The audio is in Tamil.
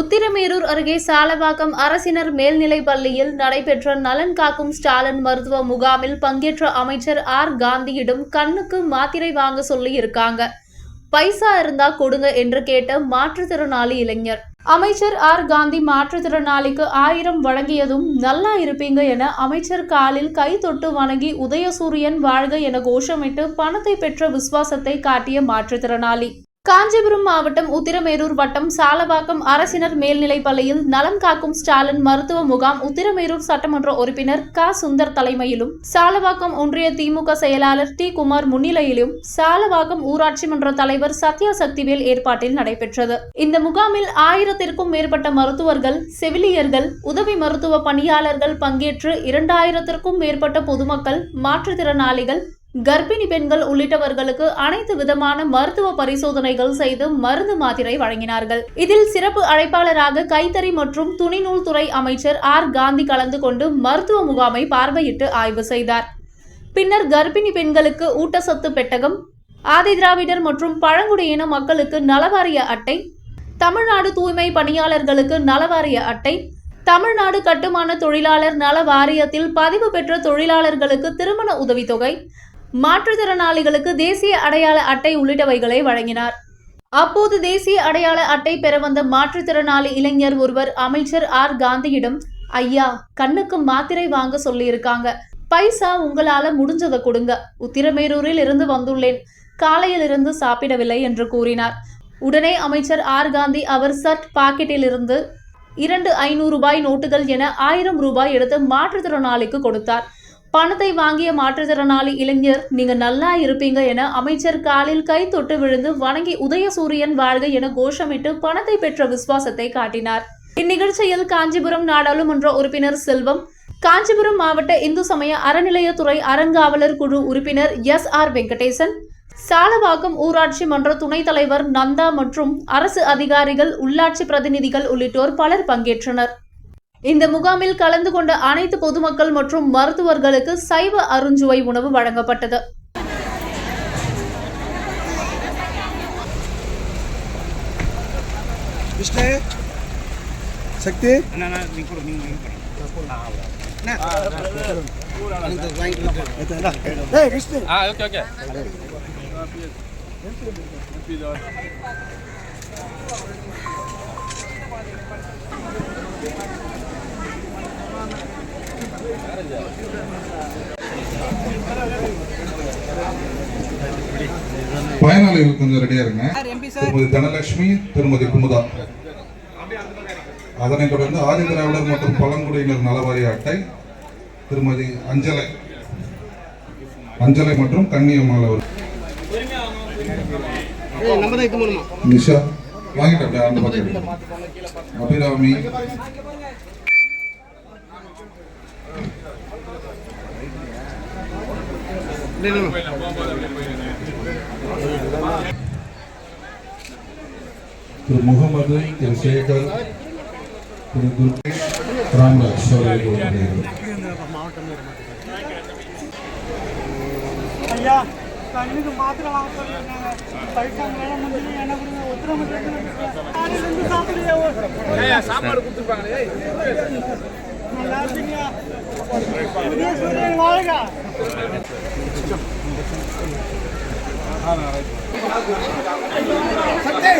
உத்திரமேரூர் அருகே சாலவாக்கம் அரசினர் மேல்நிலைப் பள்ளியில் நடைபெற்ற நலன் காக்கும் ஸ்டாலின் மருத்துவ முகாமில் பங்கேற்ற அமைச்சர் ஆர். காந்தியிடம் கண்ணுக்கு மாத்திரை வாங்க சொல்லி இருக்காங்க பைசா இருந்தா கொடுங்க என்று கேட்ட மாற்றுத்திறனாளி இளைஞர். அமைச்சர் ஆர். காந்தி மாற்றுத்திறனாளிக்கு ஆயிரம் வழங்கியதும் நல்லா இருப்பீங்க என அமைச்சர் காலில் கை தொட்டு வணங்கி உதயசூரியன் வாழ்க என கோஷமிட்டு பணத்தை பெற்ற விசுவாசத்தை காட்டிய மாற்றுத்திறனாளி. காஞ்சிபுரம் மாவட்டம் உத்திரமேரூர் வட்டம் சாலவாக்கம் அரசினர் மேல்நிலைப் பள்ளியில் நலம் காக்கும் ஸ்டாலின் மருத்துவ முகாம் உத்திரமேரூர் சட்டமன்ற உறுப்பினர் க. சுந்தர் தலைமையிலும் சாலவாக்கம் ஒன்றிய திமுக செயலாளர் டி. குமார் முன்னிலையிலும் சாலவாக்கம் ஊராட்சி மன்ற தலைவர் சத்யா சக்திவேல் ஏற்பாட்டில் நடைபெற்றது. இந்த முகாமில் ஆயிரத்திற்கும் மேற்பட்ட மருத்துவர்கள் செவிலியர்கள் உதவி மருத்துவ பணியாளர்கள் பங்கேற்று இரண்டாயிரத்திற்கும் மேற்பட்ட பொதுமக்கள் மாற்றுத்திறனாளிகள் கர்ப்பிணி பெண்கள் உள்ளிட்டவர்களுக்கு அனைத்து விதமான மருத்துவ பரிசோதனைகள் செய்து மருந்து மாத்திரை வழங்கினார்கள். இதில் சிறப்பு அழைப்பாளராக கைத்தறி மற்றும் துணிநூல் துறை அமைச்சர் ஆர். காந்தி கலந்து கொண்டு மருத்துவ முகாமை பார்வையிட்டு ஆய்வு செய்தார். பின்னர் கர்ப்பிணி பெண்களுக்கு ஊட்டச்சத்து பெட்டகம் ஆதி திராவிடர் மற்றும் பழங்குடியின மக்களுக்கு நலவாரிய அட்டை தமிழ்நாடு தூய்மை பணியாளர்களுக்கு நலவாரிய அட்டை தமிழ்நாடு கட்டுமான தொழிலாளர் நல வாரியத்தில் பதிவு பெற்ற தொழிலாளர்களுக்கு திருமண உதவித்தொகை மாற்றுத்திறனாளிகளுக்கு தேசிய அடையாள அட்டை உள்ளிட்டவைகளை வழங்கினார். அப்போது தேசிய அடையாள அட்டை பெற வந்த மாற்றுத்திறனாளி இளைஞர் ஒருவர் அமைச்சர் ஆர். காந்தியிடம் ஐயா கண்ணுக்கு மாத்திரை வாங்க சொல்லியிருக்காங்க. பைசா உங்களால முடிஞ்சதை கொடுங்க. உத்திரமேரூரில் இருந்து வந்துள்ளேன். காலையிலிருந்து சாப்பிடவில்லை என்று கூறினார். உடனே அமைச்சர் ஆர். காந்தி அவர் சர்ட் பாக்கெட்டிலிருந்து இரண்டு ஐநூறு ரூபாய் நோட்டுகள் என ஆயிரம் ரூபாய் எடுத்து மாற்றுத்திறனாளிக்கு கொடுத்தார். பணத்தை வாங்கிய மாற்றுத்திறனாளி இளைஞர் நீங்க நல்லா இருப்பீங்க என அமைச்சர் காலில் கை தொட்டு விழுந்து வணங்கி உதயசூரியன் வாழ்க என கோஷமிட்டு பணத்தை பெற்ற விசுவாசத்தை காட்டினார். இந்நிகழ்ச்சியில் காஞ்சிபுரம் நாடாளுமன்ற உறுப்பினர் செல்வம் காஞ்சிபுரம் மாவட்ட இந்து சமய அறநிலையத்துறை அறங்காவலர் குழு உறுப்பினர் எஸ். ஆர். வெங்கடேசன் சாலவாக்கம் ஊராட்சி மன்ற துணைத் தலைவர் நந்தா மற்றும் அரசு அதிகாரிகள் உள்ளாட்சி பிரதிநிதிகள் உள்ளிட்டோர் பலர் பங்கேற்றனர். இந்த முகாமில் கலந்து கொண்ட அனைத்து பொதுமக்கள் மற்றும் மருத்துவர்களுக்கு சைவ அருஞ்சுவை உணவு வழங்கப்பட்டது. சக்தி. அண்ணா அண்ணா, நீங்க கொடு நீங்க நீங்க கொடு. ஏய் விஷ்ணு ஆ ஓகே ஓகே பயனாளிகள் கொஞ்சம் ரெடியா இருங்க. திருமதி தனலட்சுமி திருமதி குமுதா. அதனைத் தொடர்ந்து ஆதிதிராவிடர் மற்றும் பழங்குடியினர் நலவாரிய அட்டை திருமதி அஞ்சலை. அஞ்சலை மற்றும் கன்னியம்மாள் அவர் நிஷா வாங்கிட்டு அப்படியே அந்த பக்கம் எடுங்க. அபிராமி. திரு முகமது திரு சேகர் திரு துர்கை ராம்ராஜ் அவர்கள் கொடுக்கிறார்கள். ஐயா கண்ணுக்கு மாத்திரை வாங்க சொல்லிருக்காங்க பைசா மேல முடிஞ்சு என்ன கொடுங்க உத்தரவு சாப்பிடுறியா சாப்பாடு கொடுத்துருப்பாங்களே நல்லா இருக்கீங்க. உதயசூரியன் வாழ்க ಸತ್ಯ